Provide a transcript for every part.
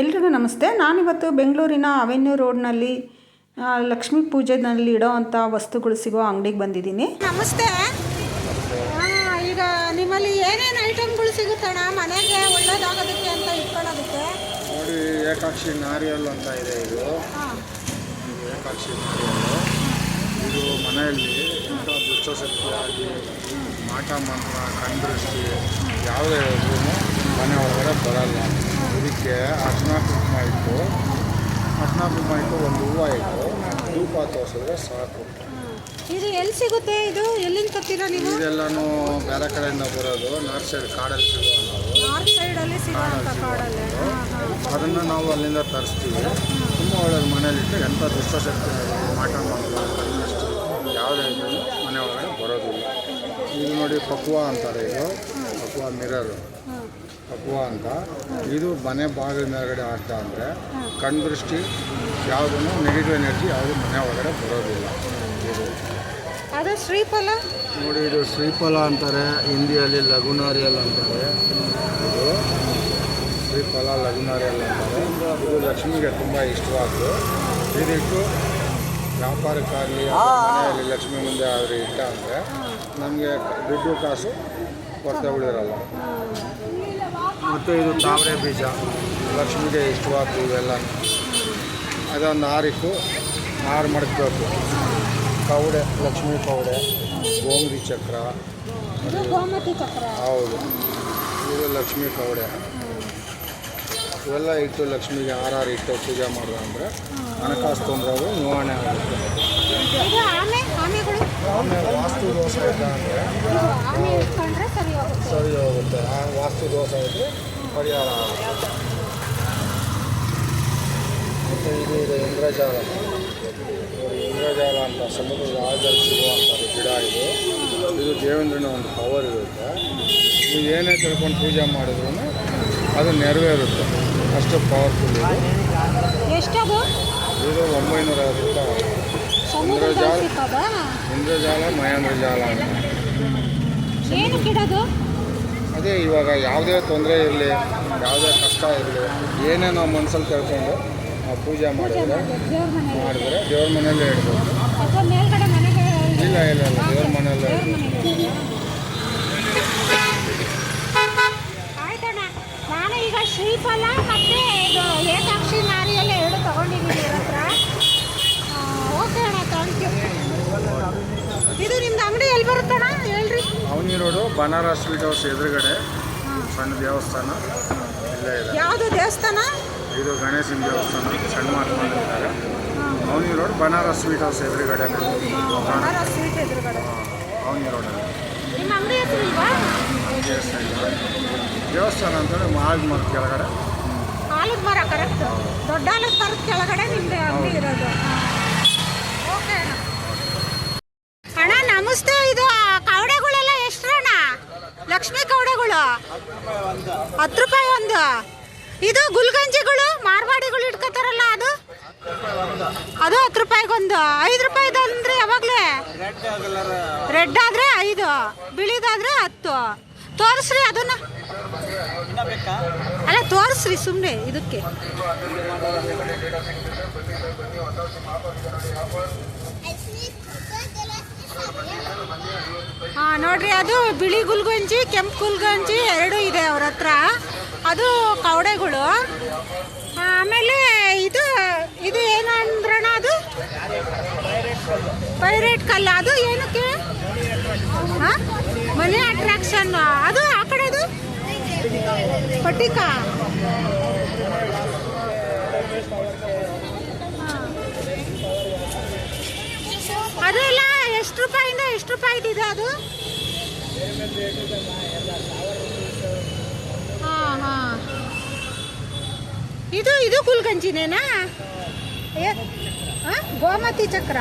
ಎಲ್ರಿಗೂ ನಮಸ್ತೆ. ನಾನಿವತ್ತು ಬೆಂಗಳೂರಿನ ಅವೆನ್ಯೂ ರೋಡ್ನಲ್ಲಿ ಲಕ್ಷ್ಮೀ ಪೂಜೆನಲ್ಲಿ ಇಡೋ ಅಂಥ ವಸ್ತುಗಳು ಸಿಗೋ ಅಂಗಡಿಗೆ ಬಂದಿದ್ದೀನಿ. ನಮಸ್ತೆ. ಈಗ ನಿಮ್ಮಲ್ಲಿ ಏನೇನು ಐಟಮ್ಗಳು ಸಿಗುತ್ತಣ್ಣ ಮನೆಗೆ ಒಳ್ಳೇದಾಗೋದಕ್ಕೆ ಅಂತ ಇಟ್ಕೊಳ್ಳೋದಕ್ಕೆ? ನೋಡಿ ಏಕಾಕ್ಷಿ ನಾರಿಯಲ್ ಅಂತ ಇದೆ ಇದು. ಹಾಂ. ಇದು ಏಕಾಕ್ಷಿ ನಾರಿಯಲ್ಲು ಇದು ಮನೆಯಲ್ಲಿ ಇಂಥ ದುಷ್ಟಶಕ್ತಿಯಾಗಿ ಮಾಟ ಮಂತ್ರ ಕಣ್ದೃಷ್ಟಿ ಯಾವುದೇ ಮನೆ ಒಳಗಡೆ ಬರಲ್ಲ. ಇದಕ್ಕೆ ಅರ್ಶಿನ ಕುಂಕುಮ ಇಟ್ಟು ಅರ್ಶಿನ ಕುಂಕುಮ ಇಟ್ಟು ಒಂದು ಹೂವು ಇಟ್ಟು ಧೂಪ ತೋರಿಸಿದ್ರೆ ಸಾಕು. ಇದು ಎಲ್ಲಿ ಸಿಗುತ್ತೆ ಇದು? ಎಲ್ಲಿಂದ ತರ್ತೀರಾ ನೀವು? ಇದೆಲ್ಲಾನು ಬೇರೆ ಕಡೆಯಿಂದ ಬರೋದು. ನಾರ್ತ್ ಸೈಡ್ ಕಾಡಲ್ಲಿ ಸಿಗೋ ನಾವು ನಾರ್ತ್ ಸೈಡಲ್ಲಿ ಸಿಗೋಂಥ ಕಾಡಲ್ಲಿ ಅದನ್ನು ನಾವು ಅಲ್ಲಿಂದ ತರಿಸ್ತೀವಿ. ತುಂಬ ಒಳ್ಳೆಯದು ಮನೇಲಿಟ್ಟು ಎಂಥ ದುಷ್ಟಶಕ್ತಿ ಮಾಟ ಮಾಡೋದು ಯಾವುದೇ ಇದ್ರೂ ಮನೆ ಒಳಗಡೆ ಬರೋದಿಲ್ಲ. ಇದು ನೋಡಿ ಪಕ್ವಾ ಅಂತಾರೆ ಇದು. ಪಕ್ವಾ ಮಿರರು. ಪಕ್ವ ಅಂತ. ಇದು ಮನೆ ಬಾಗಿಲ ಮೇಲ್ಗಡೆ ಆಗ್ತಾ ಅಂದರೆ ಕಣ್ದೃಷ್ಟಿ ಯಾವುದನ್ನು ನೆಗೆಟಿವ್ ಎನರ್ಜಿ ಯಾವುದು ಮನೆ ಒಳಗಡೆ ಬರೋದಿಲ್ಲ ಇದು. ಅದು ಶ್ರೀಫಲ? ನೋಡಿ ಇದು ಶ್ರೀಫಲ ಅಂತಾರೆ ಹಿಂದಿಯಲ್ಲಿ ಲಘುನಾರಿಯಲ್ ಅಂತಾರೆ. ಇದು ಶ್ರೀಫಲ ಲಘುನಾರಿಯಲ್ ಅಂತಾರೆ. ಇದು ಲಕ್ಷ್ಮಿಗೆ ತುಂಬ ಇಷ್ಟವಾದ್ದು. ಇದಿಟ್ಟು ವ್ಯಾಪಾರಕ್ಕಾಗಲಿ ಮನೆಯಲ್ಲಿ ಲಕ್ಷ್ಮಿ ಮುಂದೆ ಆದರೆ ಇಟ್ಟ ಅಂದರೆ ನಮಗೆ ದುಡ್ಡು ಕಾಸು ಕೊರತೆ ಉಳಿರಲ್ಲ ಮತ್ತು ಇದು ತಾವರೆ ಬೀಜ ಲಕ್ಷ್ಮಿಗೆ ಇಷ್ಟವಾದ್ದು ಇವೆಲ್ಲ. ಅದೊಂದು ಆರಿಟ್ಟು ಆರು ಮಡಗಬೇಕು. ಕವಡೆ ಲಕ್ಷ್ಮೀ ಕವಡೆ ಗೋಮತಿ ಚಕ್ರ. ಹೌದು. ಇದು ಲಕ್ಷ್ಮೀ ಕವಡೆ ಇವೆಲ್ಲ ಇಟ್ಟು ಲಕ್ಷ್ಮಿಗೆ ಆರಾರು ಇಟ್ಟು ಪೂಜೆ ಮಾಡಿದ್ರೆ ಅಂದರೆ ಹಣಕಾಸು ತೊಂದರೆ ನಿವಾರಣೆ ಆಗುತ್ತೆ. ಆಮೆ ವಾಸ್ತು ದೋಷ ಇಲ್ಲ ಅಂದರೆ ಸರಿ ಹೋಗುತ್ತೆ ಆ ವಾಸ್ತು ದೋಷ ಇದ್ದರೆ ಪರಿಹಾರ ಆಗುತ್ತೆ. ಮತ್ತು ಇದು ಇದೆ ಇಂದ್ರಜಾಲ. ನೋಡಿ ಇಂದ್ರಜಾಲ ಅಂತ ಸಮುದ್ರದ ಆಳದಲ್ಲಿ ಸಿಗುವಂಥ ಗಿಡ ಇದು. ಇದು ದೇವೇಂದ್ರನ ಒಂದು ಪವರ್ ಇರುತ್ತೆ. ನೀವು ಏನೇ ತಿಳ್ಕೊಂಡು ಪೂಜೆ ಮಾಡಿದ್ರೂ ಅದು ನೆರವೇರುತ್ತೆ. ಅಷ್ಟು ಪವರ್ಫುಲ್ ಇದು. ಇದು ಒಂಬೈನೂರ ಐವತ್ತು ರೂಪಾಯಿ ಸಿಕ್ಕದ ಇಂದ್ರಜಾಲ ಮಹೇಂದ್ರ ಜಾಲ ಅಂತ. ಏನು ಗಿಡದು? ಅದೇ ಇವಾಗ ಯಾವುದೇ ತೊಂದರೆ ಇರಲಿ ಯಾವುದೇ ಕಷ್ಟ ಇರಲಿ ಏನೇ ನಾವು ಮನಸ್ಸಲ್ಲಿ ಕೇಳ್ಕೊಂಡು ನಾವು ಪೂಜೆ ಮಾಡಿದ್ರೆ ಮಾಡಿದ್ರೆ ದೇವ್ರ ಮನೆಯಲ್ಲೇ ಮನೆಗೆ ಇಲ್ಲ ಇಲ್ಲ ಇಲ್ಲ ದೇವ್ರ ಮನೆಯಲ್ಲೇ ಇಡ್ಬೋದು ನಾನು ಈಗ ಶ್ರೀಫಲ ಮತ್ತೆ ಏಕಾಕ್ಷಿ ನಾರಿಯಲ್ಲೇ ಎರಡು ತಗೊಂಡಿದ್ದೀನಿ ಹತ್ರ. ಓಕೆ ಅಣ್ಣ ಥ್ಯಾಂಕ್ ಯು ಇದು ನಿಮ್ದು ಅಂಗಡಿ ಎಲ್ಲಿ ಬರುತ್ತಣ್ಣ ಹೇಳ್ರಿ. Avani road Banaras sweet house ಎದುರುಗಡೆ ಸಣ್ಣ ದೇವಸ್ಥಾನ. ಇಲ್ಲೇ ಇದೆ. ಯಾವುದು ದೇವಸ್ಥಾನ? ಇದು ಗಣೇಶನ ದೇವಸ್ಥಾನ ಸಣ್ಣ ಮಾಡ್ಕೊಂಡಿದ್ದಾರೆ Avani road Banaras sweet house ಎದುರುಗಡೆ. ಬನಾರ ಸ್ವೀಟ್ ಎದುರುಗಡೆ. ಅವನಿ ರೋಡಲ್ಲಿ ನಿಮ್ಮ ಅಂಗಡಿ ಹೆಸರು ಇಲ್ವಾ? ದೇವಸ್ಥಾನ ಅಂತಂದರೆ ಮಾಲ್ ಮರ ಕೆಳಗಡೆ. ಆಲದ ಮರ ಕರೆಕ್ಟ್ ದೊಡ್ಡ ಆಲದ ಮರದ ಕೆಳಗಡೆ ನಿಮ್ದು ಅಂಗಡಿ ಇರೋದು ಓಕೆ ಅಣ್ಣ ಅಣ್ಣ ನಮಸ್ತೆ ಇದು ಕವಡೆಗಳೆಲ್ಲ ಎಷ್ಟು ಅಣ್ಣ ಲಕ್ಷ್ಮಿ ಕವಡೆಗಳು ಹತ್ತು ರೂಪಾಯಿ ಒಂದು? ಇದು ಗುಲ್ಗಂಜಿಗಳು, ಮಾರ್ವಾಡಿಗಳು ಇಟ್ಕೋತಾರಲ್ಲ ಅದು? ಅದು ಹತ್ತು ರೂಪಾಯಿಗೊಂದು ಐದು ರೂಪಾಯಿ ಅಂದ್ರೆ ಯಾವಾಗಲೇ? ರೆಡ್ ಆದ್ರೆ ಐದು, ಬಿಳಿದಾದ್ರೆ ಹತ್ತು. ತೋರಿಸ್ರಿ ಅದನ್ನ. ಅಲ್ಲ, ತೋರಿಸ್ರಿ ಸುಮ್ಮನೆ ಇದಕ್ಕೆ. ಹಾಂ ನೋಡ್ರಿ, ಅದು ಬಿಳಿ ಗುಲ್ಗಂಜಿ, ಕೆಂಪು ಗುಲ್ಗಂಜಿ ಎರಡೂ ಇದೆ ಅವ್ರ ಹತ್ರ. ಅದು ಕವಡೆಗಳು. ಆಮೇಲೆ ಇದು ಇದು ಏನು ಅಂದ್ರಣ ಅದು? ಪೈರೇಟ್ ಕಲ್ಲ. ಅದು ಏನಕ್ಕೆ? ಹಾಂ ಮನಿ ಅಟ್ರಾಕ್ಷನ್ ಅದು ಆ ಕಡೆದು? ಪಟ್ಟಿಕ? ಎಷ್ಟು ರೂಪಾಯಿಂದ ಎಷ್ಟು ರೂಪಾಯಿದಿದೆ ಅದು? ಹಾಂ ಹಾಂ. ಇದು ಇದು ಕುಲ್ಗಂಜಿನೇನಾ? ಗೋಮತಿ ಚಕ್ರ.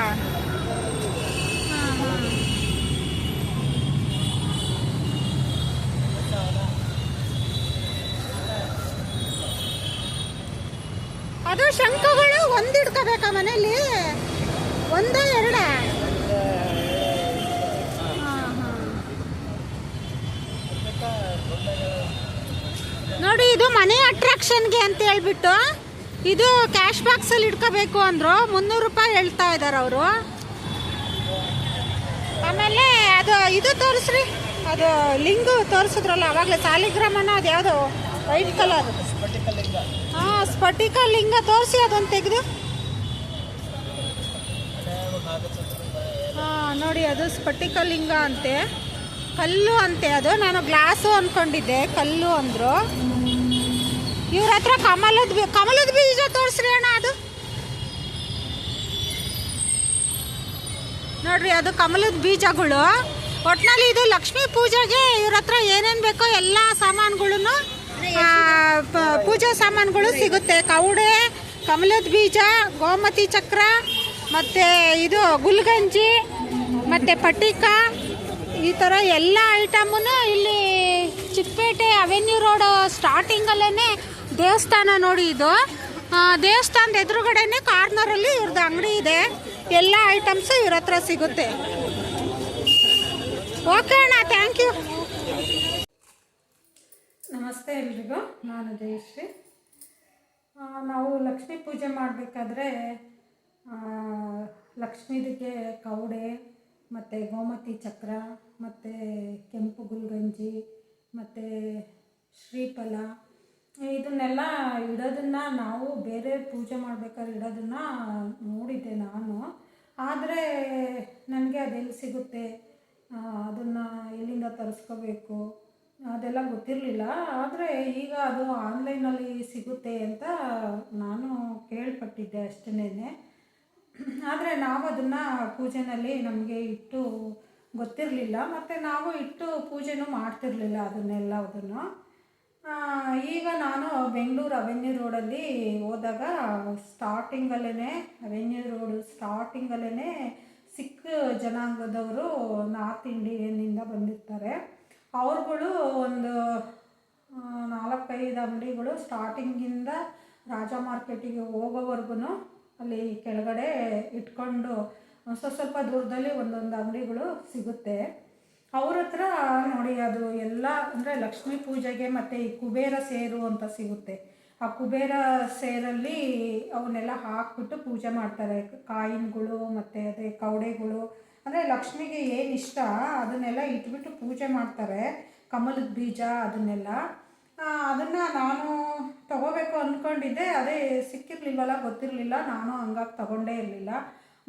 ಅದು ಶಂಖಗಳು ಒಂದಿಡ್ಕೋಬೇಕಾ ಮನೇಲಿ ಒಂದ ಎರಡ ಹಾಂ ಹಾಂ ನೋಡಿ, ಇದು ಮನೆ ಅಟ್ರಾಕ್ಷನ್ಗೆ ಅಂತ ಹೇಳ್ಬಿಟ್ಟು ಇದು ಕ್ಯಾಶ್ ಬಾಕ್ಸಲ್ಲಿ ಇಟ್ಕೋಬೇಕು ಅಂದರು. ಮುನ್ನೂರು ರೂಪಾಯಿ ಹೇಳ್ತಾ ಇದ್ದಾರೆ ಅವರು. ಆಮೇಲೆ ಅದು ಇದು ತೋರಿಸ್ರಿ. ಅದು ಲಿಂಗು ತೋರಿಸಿದ್ರಲ್ಲ, ಅವಾಗಲೇ ಸಾಲಿಗ್ರಾಮನ ಅದು ಯಾವುದು ವೈಟ್ ಕಲರ್ ಹಾಂ, ಸ್ಫಟಿಕ ಲಿಂಗ ತೋರಿಸಿ ಅದೊಂದು ತೆಗೆದು. ಹಾಂ, ನೋಡಿ, ಅದು ಸ್ಫಟಿಕ ಲಿಂಗ ಅಂತೆ. ಕಲ್ಲು ಅಂತೆ ಅದು. ನಾನು ಗ್ಲಾಸು ಅಂದ್ಕೊಂಡಿದ್ದೆ ಕಲ್ಲು ಅಂದರು. ಇವ್ರ ಹತ್ರ ಕಮಲದ ಬೀ, ಕಮಲದ ಬೀಜ ತೋರಿಸ್ರಿ ಅಣ್ಣ ಅದು. ನೋಡ್ರಿ, ಅದು ಕಮಲದ ಬೀಜಗಳು. ಒಟ್ನಲ್ಲಿ ಇದು ಲಕ್ಷ್ಮೀ ಪೂಜೆಗೆ ಇವ್ರ ಹತ್ರ ಏನೇನು ಬೇಕೋ ಎಲ್ಲ ಸಾಮಾನುಗಳನ್ನು ಪೂಜಾ ಸಾಮಾನುಗಳು ಸಿಗುತ್ತೆ. ಕವಡೆ ಕಮಲದ ಬೀಜ, ಗೋಮತಿ ಚಕ್ರ, ಮತ್ತು ಇದು ಗುಲ್ಗಂಜಿ, ಮತ್ತು ಪಟ್ಟಿಕ ಈ ಥರ ಎಲ್ಲ ಐಟಮನ್ನು ಇಲ್ಲಿ ಚಿಕ್ಕಪೇಟೆ ಅವೆನ್ಯೂ ರೋಡ್ ಸ್ಟಾರ್ಟಿಂಗಲ್ಲೇ ದೇವಸ್ಥಾನ ನೋಡಿ ಇದು. ದೇವಸ್ಥಾನದ ಎದುರುಗಡೆನೆ ಕಾರ್ನರಲ್ಲಿ ಇವ್ರದ್ದು ಅಂಗಡಿ ಇದೆ. ಎಲ್ಲ ಐಟಮ್ಸು ಇವ್ರ ಹತ್ರ ಸಿಗುತ್ತೆ. ಓಕೆ ಅಣ್ಣ ಥ್ಯಾಂಕ್ ಯು ನಮಸ್ತೆ ಎಲ್ರಿಗೂ, ನಾನು ಜಯಶ್ರೀ. ನಾವು ಲಕ್ಷ್ಮೀ ಪೂಜೆ ಮಾಡಬೇಕಾದ್ರೆ ಲಕ್ಷ್ಮೀದಿಗೆ ಕೌಡೆ, ಮತ್ತು ಗೋಮತಿ ಚಕ್ರ ಮತ್ತು ಕೆಂಪು ಗುಲ್ಗಂಜಿ ಮತ್ತು ಶ್ರೀಫಲ, ಇದನ್ನೆಲ್ಲ ಇಡೋದನ್ನು ನಾವು ಬೇರೆ ಪೂಜೆ ಮಾಡ್ಬೇಕಾದ್ರೆ ಇಡೋದನ್ನು ನೋಡಿದ್ದೆ ನಾನು. ಆದರೆ ನನಗೆ ಅದೆಲ್ಲಿ ಸಿಗುತ್ತೆ? ಅದನ್ನು ಎಲ್ಲಿಂದ ತರಿಸ್ಕೋಬೇಕು? ಅದೆಲ್ಲ ಗೊತ್ತಿರಲಿಲ್ಲ. ಆದರೆ ಈಗ ಅದು ಆನ್ಲೈನಲ್ಲಿ ಸಿಗುತ್ತೆ ಅಂತ ನಾನು ಕೇಳ್ಪಟ್ಟಿದ್ದೆ ಅಷ್ಟೇನೆ ಆದರೆ ನಾವು ಅದನ್ನು ಪೂಜೆನಲ್ಲಿ ನಮಗೆ ಇಟ್ಟು ಗೊತ್ತಿರಲಿಲ್ಲ. ಮತ್ತು ನಾವು ಇಟ್ಟು ಪೂಜೆನೂ ಮಾಡ್ತಿರ್ಲಿಲ್ಲ ಅದನ್ನೆಲ್ಲ ಅದನ್ನು. ಈಗ ನಾನು ಬೆಂಗಳೂರು ಅವೆನ್ಯೂ ರೋಡಲ್ಲಿ ಹೋದಾಗ ಸ್ಟಾರ್ಟಿಂಗಲ್ಲೇ ಅವೆನ್ಯೂ ರೋಡ್ ಸ್ಟಾರ್ಟಿಂಗಲ್ಲೇ ಸಿಖ್ ಜನಾಂಗದವರು ನಾರ್ತ್ ಇಂಡಿಯನ್ನಿಂದ ಬಂದಿರ್ತಾರೆ. ಅವ್ರುಗಳು ಒಂದು ನಾಲ್ಕೈದು ಅಂಗಡಿಗಳು ಸ್ಟಾರ್ಟಿಂಗಿಂದ ರಾಜ ಮಾರ್ಕೆಟಿಗೆ ಹೋಗೋವರೆಗೂ ಅಲ್ಲಿ ಕೆಳಗಡೆ ಇಟ್ಕೊಂಡು ಸ್ವಲ್ಪ ಸ್ವಲ್ಪ ದೂರದಲ್ಲಿ ಒಂದೊಂದು ಅಂಗಡಿಗಳು ಸಿಗುತ್ತೆ. ಅವ್ರ ಹತ್ರ ನೋಡಿ ಅದು ಎಲ್ಲ ಅಂದರೆ ಲಕ್ಷ್ಮೀ ಪೂಜೆಗೆ ಮತ್ತು ಈ ಕುಬೇರ ಸೇರು ಅಂತ ಸಿಗುತ್ತೆ. ಆ ಕುಬೇರ ಸೇರಲ್ಲಿ ಅವನ್ನೆಲ್ಲ ಹಾಕ್ಬಿಟ್ಟು ಪೂಜೆ ಮಾಡ್ತಾರೆ. ಕಾಯಿನ್ಗಳು ಮತ್ತು ಅದೇ ಕೌಡೆಗಳು ಅಂದರೆ ಲಕ್ಷ್ಮಿಗೆ ಏನು ಇಷ್ಟ ಅದನ್ನೆಲ್ಲ ಇಟ್ಬಿಟ್ಟು ಪೂಜೆ ಮಾಡ್ತಾರೆ. ಕಮಲದ ಬೀಜ ಅದನ್ನೆಲ್ಲ. ಅದನ್ನು ನಾನು ತಗೋಬೇಕು ಅಂದ್ಕೊಂಡಿದ್ದೆ ಅದೇ ಸಿಕ್ಕಿರಲಿಲ್ವಲ್ಲ ಗೊತ್ತಿರಲಿಲ್ಲ. ನಾನು ಹಂಗಾಗಿ ತಗೊಂಡೇ ಇರಲಿಲ್ಲ.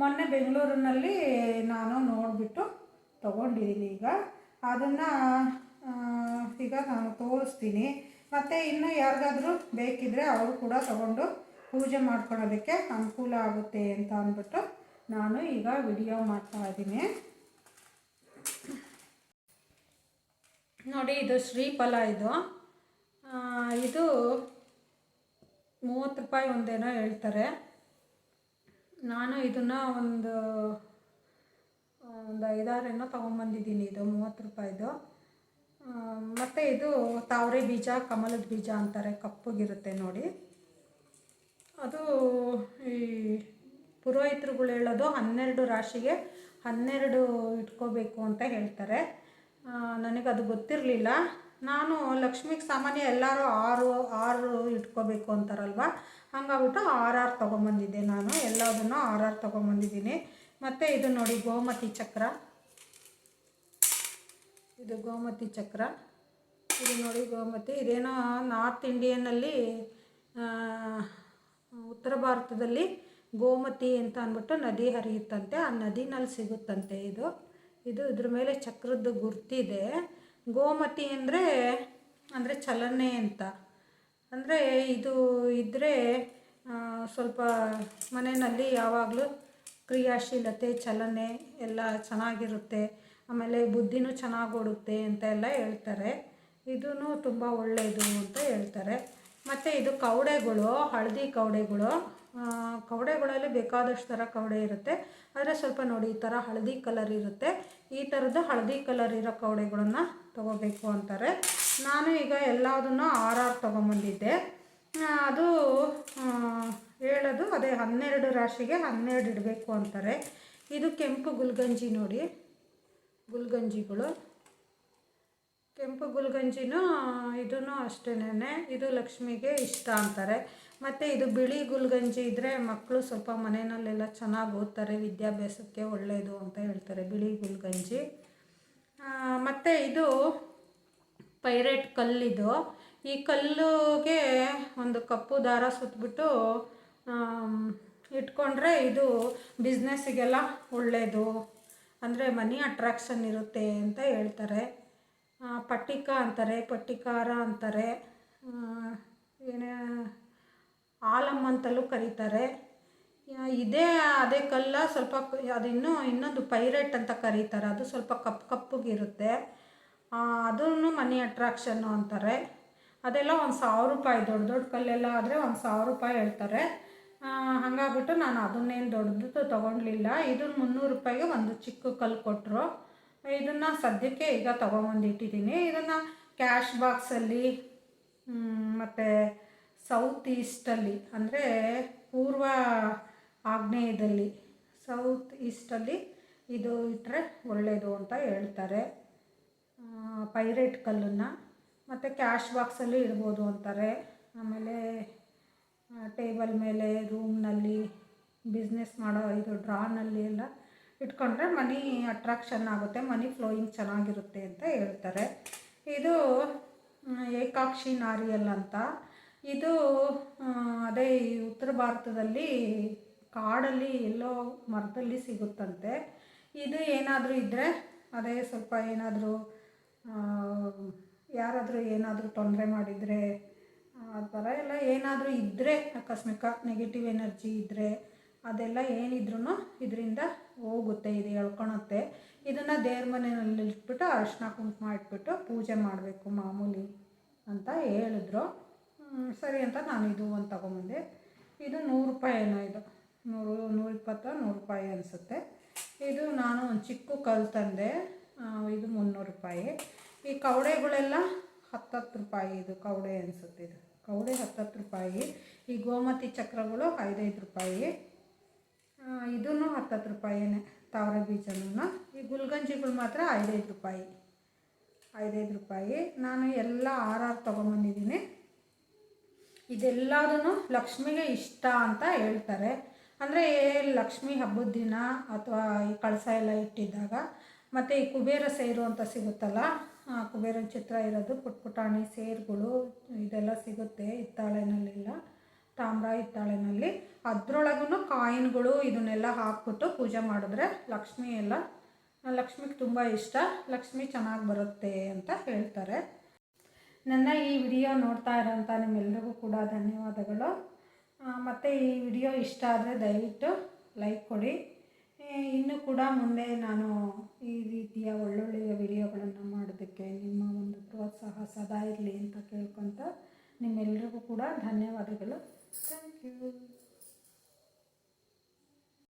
ಮೊನ್ನೆ ಬೆಂಗಳೂರಿನಲ್ಲಿ ನಾನು ನೋಡಿಬಿಟ್ಟು ತಗೊಂಡಿದ್ದೀನಿ ಈಗ. ಅದನ್ನು ಈಗ ನಾನು ತೋರಿಸ್ತೀನಿ. ಮತ್ತು ಇನ್ನೂ ಯಾರಿಗಾದರೂ ಬೇಕಿದ್ದರೆ ಅವರು ಕೂಡ ತಗೊಂಡು ಪೂಜೆ ಮಾಡ್ಕೊಳ್ಳೋದಕ್ಕೆ ಅನುಕೂಲ ಆಗುತ್ತೆ ಅಂತ ಅಂದ್ಬಿಟ್ಟು ನಾನು ಈಗ ವಿಡಿಯೋ ಮಾಡ್ತಾ ಇದ್ದೀನಿ. ನೋಡಿ, ಇದು ಶ್ರೀಫಲ ಇದು. ಇದು ಮೂವತ್ತು ರೂಪಾಯಿ ಒಂದೇನೋ ಹೇಳ್ತಾರೆ. ನಾನು ಇದನ್ನು ಒಂದು ಒಂದು ಐದಾರೇನೋ ತೊಗೊಂಬಂದಿದ್ದೀನಿ ಇದು, ಮೂವತ್ತು ರೂಪಾಯಿದು. ಮತ್ತು ಇದು ತಾವರೆ ಬೀಜ, ಕಮಲದ ಬೀಜ ಅಂತಾರೆ, ಕಪ್ಪಗಿರುತ್ತೆ ನೋಡಿ. ಅದು ಈ ಪುರೋಹಿತರುಗಳು ಹೇಳೋದು ಹನ್ನೆರಡು ರಾಶಿಗೆ ಹನ್ನೆರಡು ಇಟ್ಕೋಬೇಕು ಅಂತ ಹೇಳ್ತಾರೆ. ನನಗೆ ನನಗದು ಗೊತ್ತಿರಲಿಲ್ಲ. ನಾನು ಲಕ್ಷ್ಮಿಗೆ ಸಾಮಾನ್ಯ ಎಲ್ಲರೂ ಆರು ಆರು ಇಟ್ಕೋಬೇಕು ಅಂತಾರಲ್ವ? ಹಂಗಾಗ್ಬಿಟ್ಟು ಆರ್ ತೊಗೊಂಬಂದಿದ್ದೆ ನಾನು. ಎಲ್ಲದನ್ನು ಆರಾರು ತೊಗೊಂಬಂದಿದ್ದೀನಿ. ಮತ್ತು ಇದು ನೋಡಿ ಗೋಮತಿ ಚಕ್ರ. ಇದು ಗೋಮತಿ ಚಕ್ರ. ಇದು ನೋಡಿ ಗೋಮತಿ. ಇದೇನೋ ನಾರ್ತ್ ಇಂಡಿಯನ್ನಲ್ಲಿ ಉತ್ತರ ಭಾರತದಲ್ಲಿ ಗೋಮತಿ ಅಂತ ಅಂದ್ಬಿಟ್ಟು ನದಿ ಹರಿಯುತ್ತಂತೆ. ಆ ನದಿನಲ್ಲಿ ಸಿಗುತ್ತಂತೆ ಇದು. ಇದು ಇದ್ರ ಮೇಲೆ ಚಕ್ರದ್ದು ಗುರ್ತಿದೆ. ಗೋಮತಿ ಅಂದರೆ ಅಂದರೆ ಚಲನೆ ಅಂತ. ಅಂದರೆ ಇದು ಇದ್ದರೆ ಸ್ವಲ್ಪ ಮನೆಯಲ್ಲಿ ಯಾವಾಗಲೂ ಕ್ರಿಯಾಶೀಲತೆ ಚಲನೆ ಎಲ್ಲ ಚೆನ್ನಾಗಿರುತ್ತೆ. ಆಮೇಲೆ ಬುದ್ಧಿನೂ ಚೆನ್ನಾಗಿ ಓಡುತ್ತೆ ಅಂತ ಎಲ್ಲ ಹೇಳ್ತಾರೆ. ಇದೂ ತುಂಬ ಒಳ್ಳೆಯದು ಅಂತ ಹೇಳ್ತಾರೆ. ಮತ್ತು ಇದು ಕವಡೆಗಳು ಹಳದಿ ಕವಡೆಗಳು ಆ, ಕವಡೆಗಳಲ್ಲಿ ಬೇಕಾದಷ್ಟು ಥರ ಕವಡೆ ಇರುತ್ತೆ. ಆದರೆ ಸ್ವಲ್ಪ ನೋಡಿ ಈ ಥರ ಹಳದಿ ಕಲರ್ ಇರುತ್ತೆ. ಈ ಥರದ್ದು ಹಳದಿ ಕಲರ್ ಇರೋ ಕವಡೆಗಳನ್ನು ತಗೋಬೇಕು ಅಂತಾರೆ. ನಾನು ಈಗ ಎಲ್ಲದನ್ನು ಆರ್ ತೊಗೊಂಬಂದಿದ್ದೆ. ಆ, ಅದು ಹೇಳೋದು ಅದೇ ಹನ್ನೆರಡು ರಾಶಿಗೆ ಹನ್ನೆರಡು ಇಡಬೇಕು ಅಂತಾರೆ. ಇದು ಕೆಂಪು ಗುಲ್ಗಂಜಿ ನೋಡಿ. ಗುಲ್ಗಂಜಿಗಳು. ಕೆಂಪು ಗುಲ್ಗಂಜಿನೂ ಇದೂ ಅಷ್ಟೇನೆ ಇದು ಲಕ್ಷ್ಮಿಗೆ ಇಷ್ಟ ಅಂತಾರೆ. ಮತ್ತು ಇದು ಬಿಳಿ ಗುಲ್ಗಂಜಿ ಇದ್ದರೆ ಮಕ್ಕಳು ಸ್ವಲ್ಪ ಮನೆಯಲ್ಲೆಲ್ಲ ಚೆನ್ನಾಗಿ ಓದ್ತಾರೆ, ವಿದ್ಯಾಭ್ಯಾಸಕ್ಕೆ ಒಳ್ಳೆಯದು ಅಂತ ಹೇಳ್ತಾರೆ ಬಿಳಿ ಗುಲ್ಗಂಜಿ. ಮತ್ತು ಇದು ಪೈರೇಟ್ ಕಲ್ಲಿದು. ಈ ಕಲ್ಲುಗೆ ಒಂದು ಕಪ್ಪು ದಾರ ಸುತ್ತಬಿಟ್ಟು ಇಟ್ಕೊಂಡ್ರೆ ಇದು ಬಿಸ್ನೆಸ್ಸಿಗೆಲ್ಲ ಒಳ್ಳೆಯದು ಅಂದರೆ ಮನಿ ಅಟ್ರಾಕ್ಷನ್ ಇರುತ್ತೆ ಅಂತ ಹೇಳ್ತಾರೆ. ಪಟ್ಟಿಕ ಅಂತಾರೆ, ಪಟ್ಟಿಕಾರ ಅಂತಾರೆ ಏನೇ ಆಲಮ್ ಅಂತಲೂ ಕರೀತಾರೆ. ಇದೇ, ಅದೇ ಕಲ್ಲ ಸ್ವಲ್ಪ ಅದಿನ್ನೂ ಇನ್ನೊಂದು ಪೈರೇಟ್ ಅಂತ ಕರೀತಾರೆ. ಅದು ಸ್ವಲ್ಪ ಕಪ್ಪು ಕಪ್ಪಗಿರುತ್ತೆ. ಅದನ್ನು ಮನಿ ಅಟ್ರಾಕ್ಷನ್ನು ಅಂತಾರೆ. ಅದೆಲ್ಲ ಒಂದು ಸಾವಿರ ರೂಪಾಯಿ, ದೊಡ್ಡ ದೊಡ್ಡ ಕಲ್ಲೆಲ್ಲ ಆದರೆ ಒಂದು ಸಾವಿರ ರೂಪಾಯಿ ಹೇಳ್ತಾರೆ. ಹಾಗಾಗ್ಬಿಟ್ಟು ನಾನು ಅದನ್ನೇನು ದೊಡ್ಡದು ತೊಗೊಳ್ಲಿಲ್ಲ ಇದನ್ನು ಮುನ್ನೂರು ರೂಪಾಯಿಗೆ ಒಂದು ಚಿಕ್ಕ ಕಲ್ಲು ಕೊಟ್ಟರು. ಇದನ್ನು ಸದ್ಯಕ್ಕೆ ಈಗ ತೊಗೊಂಬಂದು ಇಟ್ಟಿದ್ದೀನಿ ಇದನ್ನು ಕ್ಯಾಶ್ ಬಾಕ್ಸಲ್ಲಿ ಮತ್ತು ಸೌತ್ ಈಸ್ಟಲ್ಲಿ ಅಂದರೆ ಪೂರ್ವ ಆಗ್ನೇಯದಲ್ಲಿ, ಸೌತ್ ಈಸ್ಟಲ್ಲಿ ಇದು ಇಟ್ಟರೆ ಒಳ್ಳೆಯದು ಅಂತ ಹೇಳ್ತಾರೆ. ಪೈರೇಟ್ ಕಲ್ಲನ್ನು, ಮತ್ತು ಕ್ಯಾಶ್ ಬಾಕ್ಸಲ್ಲಿ ಇಡ್ಬೋದು ಅಂತಾರೆ. ಆಮೇಲೆ ಟೇಬಲ್ ಮೇಲೆ, ರೂಮ್ನಲ್ಲಿ, ಬಿಸ್ನೆಸ್ ಮಾಡೋ ಇದು ಡ್ರಾನಲ್ಲಿ ಎಲ್ಲ ಇಟ್ಕೊಂಡ್ರೆ ಮನಿ ಅಟ್ರಾಕ್ಷನ್ ಆಗುತ್ತೆ, ಮನಿ ಫ್ಲೋಯಿಂಗ್ ಚೆನ್ನಾಗಿರುತ್ತೆ ಅಂತ ಹೇಳ್ತಾರೆ. ಇದು ಏಕಾಕ್ಷಿ ನಾರಿಯಲ್ ಅಂತ. ಇದು ಅದೇ ಉತ್ತರ ಭಾರತದಲ್ಲಿ ಕಾಡಲ್ಲಿ ಎಲ್ಲೋ ಮರದಲ್ಲಿ ಸಿಗುತ್ತಂತೆ. ಇದು ಏನಾದರೂ ಇದ್ದರೆ ಅದೇ ಸ್ವಲ್ಪ ಏನಾದರೂ ಯಾರಾದರೂ ಏನಾದರೂ ತೊಂದರೆ ಮಾಡಿದರೆ, ಆ ಥರ ಎಲ್ಲ ಏನಾದರೂ ಇದ್ದರೆ ಆಕಸ್ಮಿಕ ನೆಗೆಟಿವ್ ಎನರ್ಜಿ ಇದ್ದರೆ ಅದೆಲ್ಲ ಏನಿದ್ರೂ ಇದರಿಂದ ಹೋಗುತ್ತೆ, ಇದು ಎಳ್ಕೊಳುತ್ತೆ. ಇದನ್ನು ದೇವ್ರ ಮನೆಯಲ್ಲಿ ಇಟ್ಬಿಟ್ಟು ಅರಿಶಿನ ಕುಂಕುಮ ಇಟ್ಬಿಟ್ಟು ಪೂಜೆ ಮಾಡಬೇಕು ಮಾಮೂಲಿ ಅಂತ ಹೇಳಿದ್ರು. ಸರಿ ಅಂತ ನಾನು ಇದು ಒಂದು ತೊಗೊಂಬಂದೆ. ಇದು ನೂರು ರೂಪಾಯಿ ಏನೋ ಇದು. ನೂರು ನೂರ ಇಪ್ಪತ್ತು ನೂರು ರೂಪಾಯಿ ಅನಿಸುತ್ತೆ. ಇದು ನಾನು ಒಂದು ಚಿಕ್ಕ ಕಲ್ಲು ತಂದೆ. ಇದು ಮುನ್ನೂರು ರೂಪಾಯಿ. ಈ ಕವಡೆಗಳೆಲ್ಲ ಹತ್ತತ್ತು ರೂಪಾಯಿ ಇದು ಕವಡೆ ಅನಿಸುತ್ತೆ ಇದು. ಕವಡೆ ಹತ್ತತ್ತು ರೂಪಾಯಿ. ಈ ಗೋಮತಿ ಚಕ್ರಗಳು ಐದೈದು ರೂಪಾಯಿ. ಇದೂ ಹತ್ತತ್ತು ರೂಪಾಯಿನೇ ತಾವರೆ ಬೀಜನೂ ಈ ಗುಲ್ಗಂಜಿಗಳು ಮಾತ್ರ ಐದೈದು ರೂಪಾಯಿ. ಐದೈದು ರೂಪಾಯಿ. ನಾನು ಎಲ್ಲ ಆರಾರು ತೊಗೊಂಬಂದಿದ್ದೀನಿ. ಇದೆಲ್ಲದೂ ಲಕ್ಷ್ಮಿಗೆ ಇಷ್ಟ ಅಂತ ಹೇಳ್ತಾರೆ. ಅಂದರೆ ಲಕ್ಷ್ಮಿ ಹಬ್ಬದ ದಿನ ಅಥವಾ ಈ ಕಳಸ ಎಲ್ಲ ಇಟ್ಟಿದ್ದಾಗ ಮತ್ತು ಈ ಕುಬೇರ ಸೇರು ಅಂತ ಸಿಗುತ್ತಲ್ಲ ಕುಬೇರನ ಚಿತ್ರ ಇರೋದು ಪುಟ್ ಪುಟಾಣಿ ಸೇರುಗಳು ಇದೆಲ್ಲ ಸಿಗುತ್ತೆ ಹಿತ್ತಾಳೆನಲ್ಲೆಲ್ಲ. ತಾಮ್ರ ಹಿತ್ತಾಳೆನಲ್ಲಿ. ಅದರೊಳಗೂ ಕಾಯಿನ್ಗಳು ಇದನ್ನೆಲ್ಲ ಹಾಕ್ಬಿಟ್ಟು ಪೂಜೆ ಮಾಡಿದ್ರೆ ಲಕ್ಷ್ಮಿ ಎಲ್ಲ ಲಕ್ಷ್ಮಿಗೆ ತುಂಬ ಇಷ್ಟ, ಲಕ್ಷ್ಮಿ ಚೆನ್ನಾಗಿ ಬರುತ್ತೆ ಅಂತ ಹೇಳ್ತಾರೆ. ನನ್ನ ಈ ವಿಡಿಯೋ ನೋಡ್ತಾ ಇರೋಂಥ ನಿಮ್ಮೆಲ್ರಿಗೂ ಕೂಡ ಧನ್ಯವಾದಗಳು. ಮತ್ತು ಈ ವಿಡಿಯೋ ಇಷ್ಟ ಆದರೆ ದಯವಿಟ್ಟು ಲೈಕ್ ಕೊಡಿ. ಇನ್ನೂ ಕೂಡ ಮುಂದೆ ನಾನು ಈ ರೀತಿಯ ಒಳ್ಳೊಳ್ಳೆಯ ವಿಡಿಯೋಗಳನ್ನು ಮಾಡೋದಕ್ಕೆ ನಿಮ್ಮ ಒಂದು ಪ್ರೋತ್ಸಾಹ ಸದಾ ಇರಲಿ ಅಂತ ಕೇಳ್ಕೊತ ನಿಮ್ಮೆಲ್ರಿಗೂ ಕೂಡ ಧನ್ಯವಾದಗಳು. Thank you